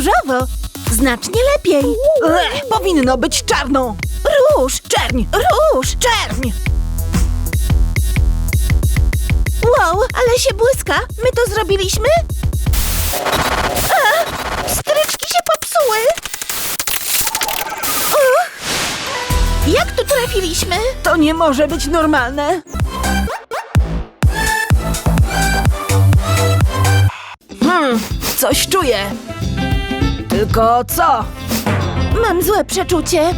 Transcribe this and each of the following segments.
różowo. Znacznie lepiej. Ech, powinno być czarno. Róż, Czerń, róż. czerń. Wow, ale się błyska. My to zrobiliśmy? A, stryczki się popsuły. Uch. Jak tu trafiliśmy? To nie może być normalne. Hmm, coś czuję. Tylko co? Mam złe przeczucie.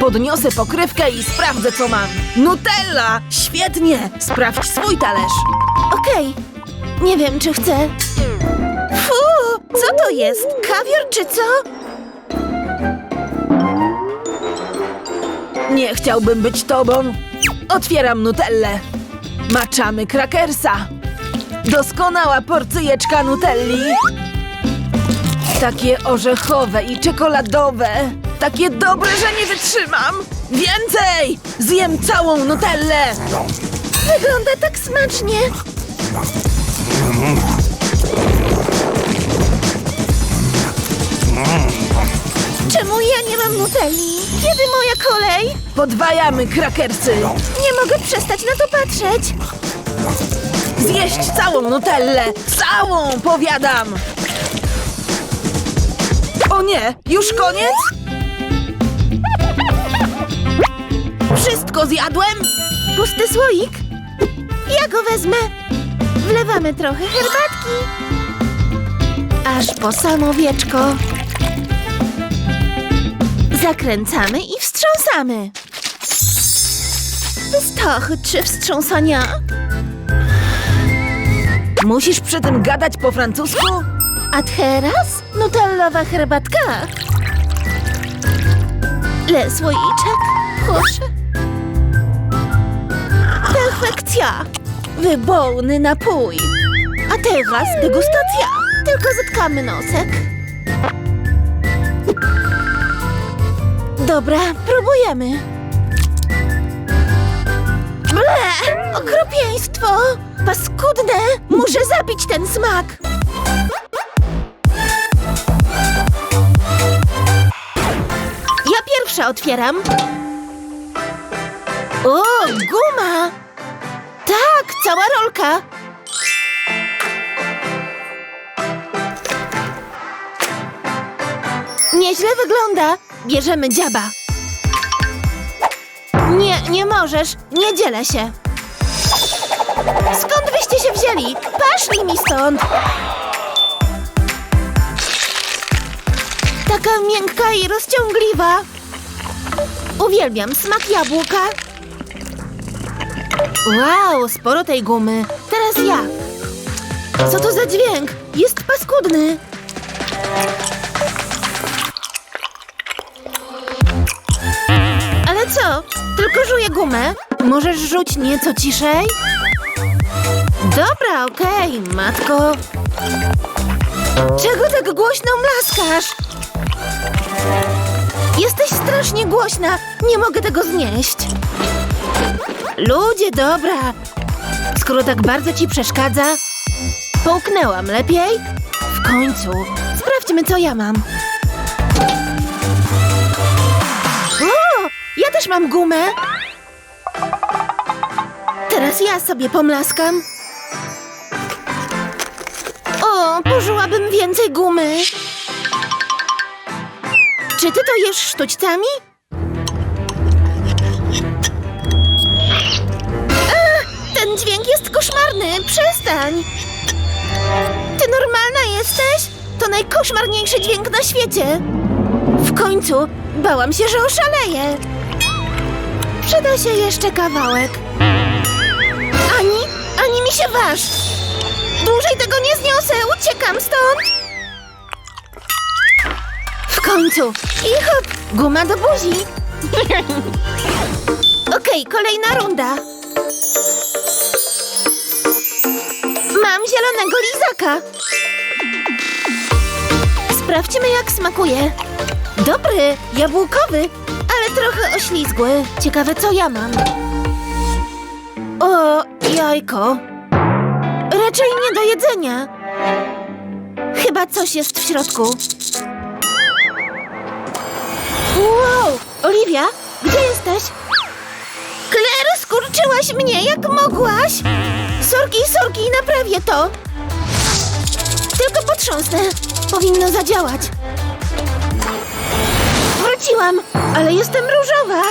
Podniosę pokrywkę i sprawdzę, co mam. Nutella! Świetnie! Sprawdź swój talerz. Okej. Nie wiem, czy chcę. Fu, co to jest? Kawior czy co? Nie chciałbym być tobą. Otwieram Nutellę. Maczamy krakersa. Doskonała porcyjeczka Nutelli. Takie orzechowe i czekoladowe. Takie dobre, że nie wytrzymam. Więcej! Zjem całą Nutellę. Wygląda tak smacznie. Czemu ja nie mam nutelli? Kiedy moja kolej? Podwajamy krakersy. Nie mogę przestać na to patrzeć. Zjeść całą Nutellę. Całą, powiadam. O nie, już koniec? Wszystko zjadłem? Pusty słoik? Ja go wezmę. Wlewamy trochę herbatki. Aż po samo wieczko. Zakręcamy i wstrząsamy. Wystarczy wstrząsania. Musisz przy tym gadać po francusku? A teraz nutellowa herbatka. Le słoiczek, proszę. Perfekcja. Wyborny napój. A teraz degustacja. Tylko zatkamy nosek. Dobra, próbujemy. Ble! Okropieństwo! Paskudne! Muszę zabić ten smak! Pierwsza otwieram. O, guma! Tak, cała rolka. Nieźle wygląda. Bierzemy dziaba. Nie, nie możesz. Nie dzielę się. Skąd wyście się wzięli? Paszli mi stąd. Taka miękka i rozciągliwa. Uwielbiam smak jabłka. Wow, sporo tej gumy. Teraz ja. Co to za dźwięk? Jest paskudny. Ale co? Tylko żuję gumę. Możesz rzuć nieco ciszej? Dobra, okej, matko. Czego tak głośno mlaskasz? Jesteś strasznie głośna. Nie mogę tego znieść. Ludzie, dobra. Skoro tak bardzo ci przeszkadza, połknęłam lepiej? W końcu. Sprawdźmy, co ja mam. O, ja też mam gumę. Teraz ja sobie pomlaskam. O, pożyłabym więcej gumy. Czy ty to jesz sztućcami? Ach, ten dźwięk jest koszmarny. Przestań. Ty normalna jesteś? To najkoszmarniejszy dźwięk na świecie. W końcu bałam się, że oszaleję. Przyda się jeszcze kawałek. Ani, ani mi się waż. Dłużej tego nie zniosę. Uciekam stąd. Końcu. I hop, guma do buzi. Okej, kolejna runda. Mam zielonego lizaka. Sprawdźmy, jak smakuje. Dobry, jabłkowy, ale trochę oślizgły. Ciekawe, co ja mam. O, jajko. Raczej nie do jedzenia. Chyba coś jest w środku. Oliwia, gdzie jesteś? Claire, skurczyłaś mnie jak mogłaś! Sorki, sorki, naprawię to! Tylko potrząsnę. Powinno zadziałać. Wróciłam, ale jestem różowa.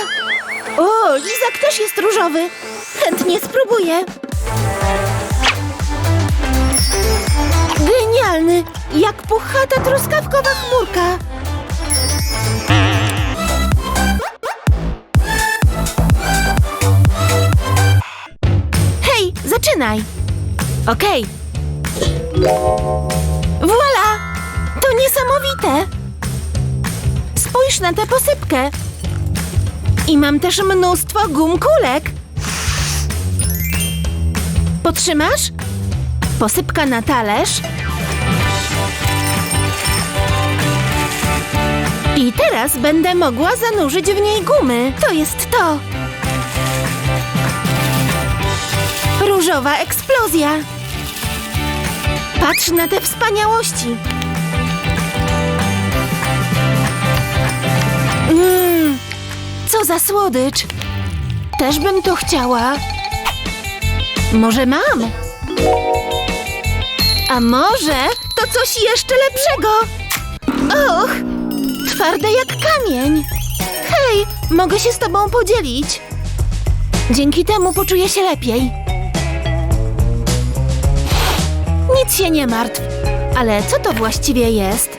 O, Lizak też jest różowy. Chętnie spróbuję. Genialny, jak puchata truskawkowa chmurka. Zaczynaj. Okej. Voila! To niesamowite! Spójrz na tę posypkę. I mam też mnóstwo gum kulek. Potrzymasz? Posypka na talerz. I teraz będę mogła zanurzyć w niej gumy. To jest to. Różowa eksplozja. Patrz na te wspaniałości. Mmm, co za słodycz. Też bym to chciała. Może mam? A może to coś jeszcze lepszego? Och, twarde jak kamień. Hej, mogę się z tobą podzielić. Dzięki temu poczuję się lepiej. Się nie martw. Ale co to właściwie jest?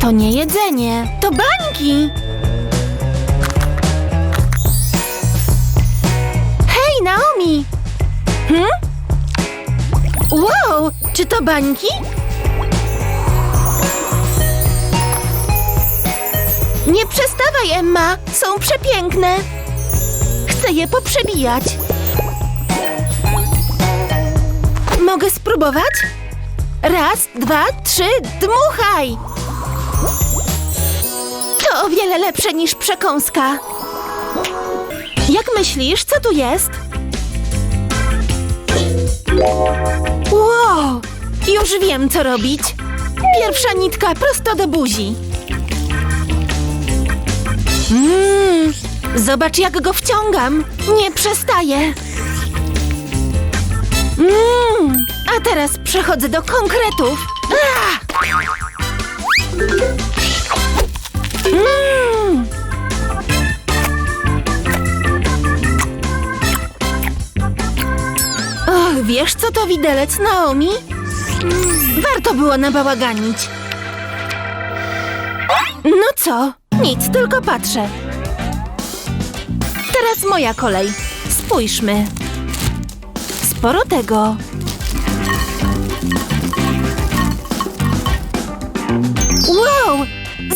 To nie jedzenie, to bańki. Hej, Naomi! Hm? Wow, czy to bańki? Nie przestawaj, Emma, są przepiękne. Chcę je poprzebijać. Mogę spróbować? Raz, dwa, trzy, dmuchaj! To o wiele lepsze niż przekąska. Jak myślisz, co tu jest? Wow! Już wiem, co robić. Pierwsza nitka prosto do buzi. Mmm, zobacz, jak go wciągam. Nie przestaję. Mmm, a teraz przechodzę do konkretów. Och, wiesz co to widelec Naomi? Warto było nabałaganić. No co? Nic, tylko patrzę. Teraz moja kolej. Spójrzmy. Sporo tego.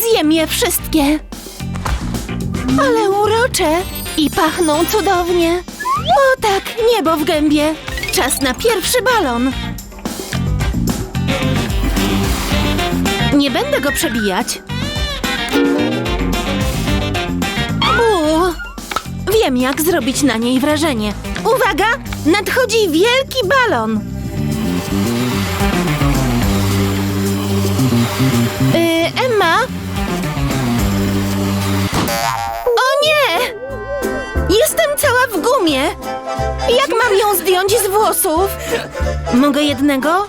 Zjem je wszystkie. Ale urocze i pachną cudownie. O tak, niebo w gębie. Czas na pierwszy balon. Nie będę go przebijać. Uuu, wiem jak zrobić na niej wrażenie. Uwaga, nadchodzi wielki balon. Jak mam ją zdjąć z włosów? Mogę jednego?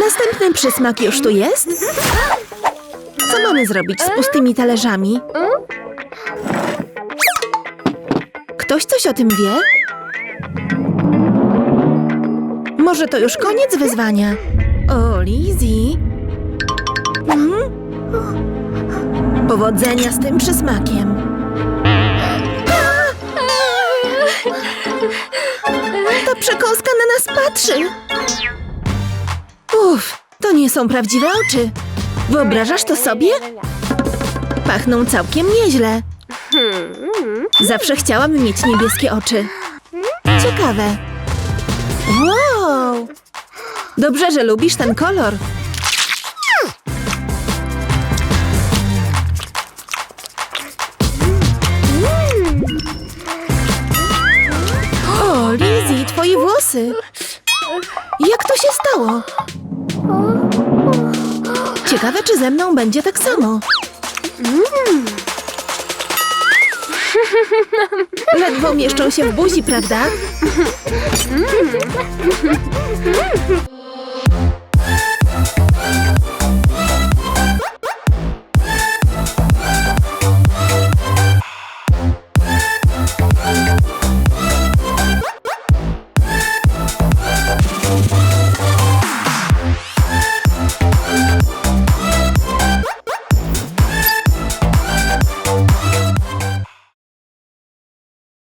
Następny przysmak już tu jest? Co mamy zrobić z pustymi talerzami? Ktoś coś o tym wie? Może to już koniec wyzwania? O, Lizzie. Mhm. Powodzenia z tym przysmakiem. Ta przekąska na nas patrzy. Uff, to nie są prawdziwe oczy. Wyobrażasz to sobie? Pachną całkiem nieźle. Zawsze chciałam mieć niebieskie oczy. Ciekawe. Wow! Dobrze, że lubisz ten kolor. Twoje włosy. Jak to się stało? Ciekawe, czy ze mną będzie tak samo. Ledwo mieszczą się w buzi, prawda?